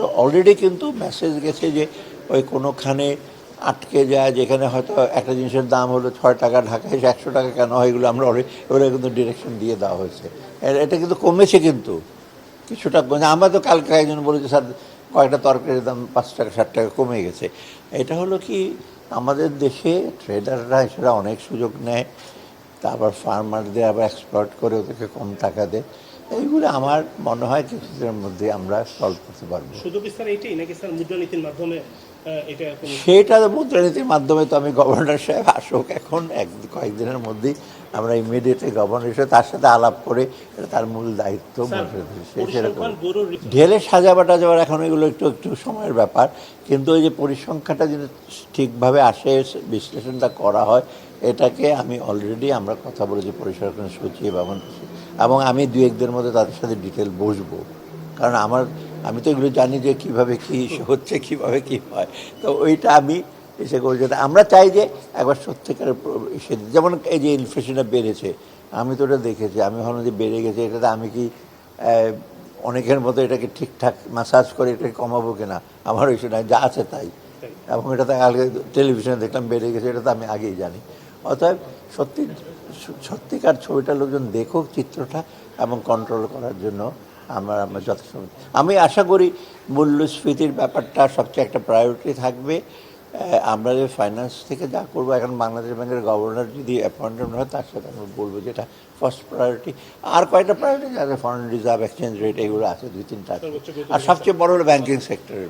তো অলরেডি কিন্তু মেসেজ গেছে যে ওই কোনোখানে আটকে যায়, যেখানে হয়তো একটা জিনিসের দাম হলো ছয় টাকা, ঢাকায় একশো টাকা কেন হয় এগুলো আমরা অলরেডি ওরা কিন্তু ডিরেকশন দিয়ে দেওয়া হয়েছে। এটা কিন্তু কমেছে কিন্তু। কিছুটা কমে আমরা তো কালকে একজন বলেছে, স্যার, কয়েকটা তরকারির দাম পাঁচ টাকা, ষাট টাকা কমে গেছে। এটা হলো কি, আমাদের দেশে ট্রেডাররা সেটা অনেক সুযোগ নেয়। তারপর ফার্মারদের আবার এক্সপ্লয়েট করে ওদেরকে কম টাকা দেয়। এইগুলো আমার মনে হয় কিছুদিনের মধ্যে আমরা সলভ করতে পারব। শুধু কি স্যার এটাই নাকি স্যার মুদ্রানীতির মাধ্যমে সেটা মুদ্রানীতির মাধ্যমে তো আমি গভর্নর সাহেব আসুক এখন এক কয়েকদিনের মধ্যেই আমরা ইমিডিয়েটলি গভর্নর হিসেবে তার সাথে আলাপ করে এটা তার মূল দায়িত্ব ঢেলে সাজাবাটা যাওয়ার এখন এগুলো একটু একটু সময়ের ব্যাপার কিন্তু ওই যে পরিসংখ্যাটা যদি ঠিকভাবে আসে বিশ্লেষণটা করা হয় এটাকে আমি অলরেডি আমরা কথা বলেছি পরিসংখ্যান সচিব এবং এবং আমি দু একদের মধ্যে তাদের সাথে ডিটেল বসবো। কারণ আমার আমি তো এগুলো জানি যে কীভাবে কি হচ্ছে কীভাবে কি হয়। তো ওইটা আমি এসে করে যেটা আমরা চাই যে একবার সত্যিকারের সে যেমন এই যে ইনফ্লেশনটা বেড়েছে আমি তো ওটা দেখেছি। আমি ভাবলাম যে বেড়ে গেছে এটাতে আমি কি অনেকের মতো এটাকে ঠিকঠাক মাসাজ করে এটাকে কমাবো কিনা? আমার ওই সময় যা আছে তাই। এবং এটা তো কালকে টেলিভিশনে দেখলাম বেড়ে গেছে এটা তো আমি আগেই জানি। অতএব সত্যি সত্যিকার ছবিটা লোকজন দেখুক চিত্রটা এবং কন্ট্রোল করার জন্য আমরা আমরা যথেষ্ট। আমি আশা করি মূল্যস্ফীতির ব্যাপারটা সবচেয়ে একটা প্রায়োরিটি থাকবে। আমরা যে ফাইন্যান্স থেকে যা করব এখন বাংলাদেশ ব্যাংকের গভর্নর যদি অ্যাপয়েন্টমেন্ট হয় তার সাথে আমরা বলব যেটা ফার্স্ট প্রায়োরিটি আর কয়েকটা প্রায়োরিটি আছে ফরেন রিজার্ভ এক্সচেঞ্জ রেট এগুলো আছে দুই তিনটা আর সবচেয়ে বড় হলো ব্যাংকিং সেক্টরের